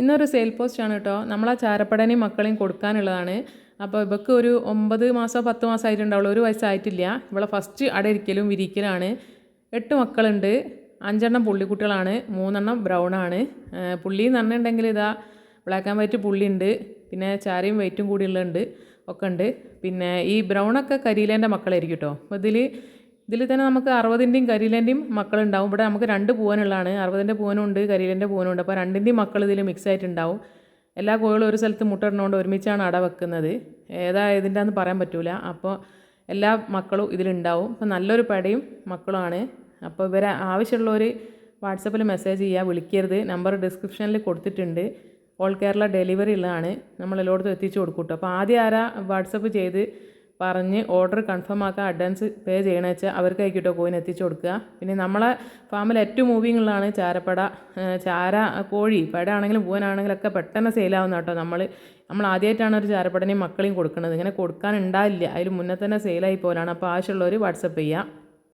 ഇന്നൊരു sale post ആണ് കേട്ടോ നമ്മളാ ചാരപ്പടനെയും മക്കളെയും കൊടുക്കാനുള്ളതാണ്. അപ്പോൾ ഇവക്ക് ഒരു ഒമ്പത് മാസമോ പത്ത് മാസം ആയിട്ടുണ്ടാവുള്ളൂ ഒരു വയസ്സായിട്ടില്ല. ഇവളെ ഫസ്റ്റ് അടയിരിക്കലും വിരിക്കലാണ്. എട്ട് മക്കളുണ്ട്. അഞ്ചെണ്ണം പുള്ളിക്കുട്ടികളാണ്. മൂന്നെണ്ണം ഏർ പുള്ളി എന്ന് പറഞ്ഞിട്ടുണ്ടെങ്കിൽ ഇതാ ബ്ലാക്ക് ആൻഡ് വൈറ്റ് പുള്ളി ഉണ്ട് പിന്നെ ചാരയും വൈറ്റും കൂടിയുള്ളുണ്ട്. ഒക്കെ ഉണ്ട് പിന്നെ ഈ ബ്രൗണൊക്കെ കരിയിലേന്റെ മക്കളായിരിക്കും കേട്ടോ അപ്പോൾ ഇതിൽ ഇതിൽ തന്നെ നമുക്ക് അറുപതിന്റെയും കരിയിലേന്റെയും മക്കളുണ്ടാവും. ഇവിടെ നമുക്ക് രണ്ട് പൂവനുള്ളതാണ്. അറുപതിന്റെ പൂവനും ഉണ്ട് കരിയിലേന്റെ പൂവനും ഉണ്ട് അപ്പോൾ രണ്ടിന്റെയും മക്കൾ ഇതിൽ മിക്സ് ആയിട്ടുണ്ടാവും. എല്ലാ കോഴികളും ഒരു സ്ഥലത്ത് മുട്ടയിടുന്നതുകൊണ്ട് ഒരുമിച്ചാണ് അട വെക്കുന്നത്. ഏതാ ഇതിന്റെ പറയാൻ പറ്റൂല. അപ്പോൾ എല്ലാ മക്കളും ഇതിലുണ്ടാവും. അപ്പോൾ നല്ലൊരു പടയും മക്കളുമാണ്. അപ്പോൾ ഇവരെ ആവശ്യമുള്ളവർ വാട്സപ്പിൽ മെസ്സേജ് ചെയ്യുക വിളിക്കരുത്. നമ്പർ ഡിസ്ക്രിപ്ഷനിൽ കൊടുത്തിട്ടുണ്ട്. ഓൾ കേരള ഡെലിവറി ഉള്ളതാണ്. നമ്മൾ എത്തിച്ചു കൊടുക്കും കേട്ടോ അപ്പോൾ ആദ്യം ആരാ വാട്സപ്പ് ചെയ്ത് പറഞ്ഞ് ഓർഡർ കൺഫേം ആക്കാൻ അഡ്വാൻസ് പേ ചെയ്യണമെന്ന് വെച്ചാൽ അവർക്ക് ആയിക്കോട്ടോ കോയിൻ എത്തിച്ചു കൊടുക്കുക. പിന്നെ നമ്മളെ ഫാമിൽ ഏറ്റവും മൂവിങ് ഉള്ളതാണ് ചാരപ്പട ചാര കോഴി. പട ആണെങ്കിലും പൂവനാണെങ്കിലും ഒക്കെ പെട്ടെന്ന് സെയിലാവുന്ന കേട്ടോ നമ്മൾ നമ്മൾ ആദ്യമായിട്ടാണ് ഒരു ചാരപ്പടനെയും മക്കളെയും കൊടുക്കുന്നത് ഇങ്ങനെ കൊടുക്കാൻ ഉണ്ടാവില്ല അതിൽ മുന്നേ തന്നെ സെയിലായി പോലാണ്. അപ്പോൾ ആവശ്യമുള്ളവർ വാട്സപ്പ് ചെയ്യുക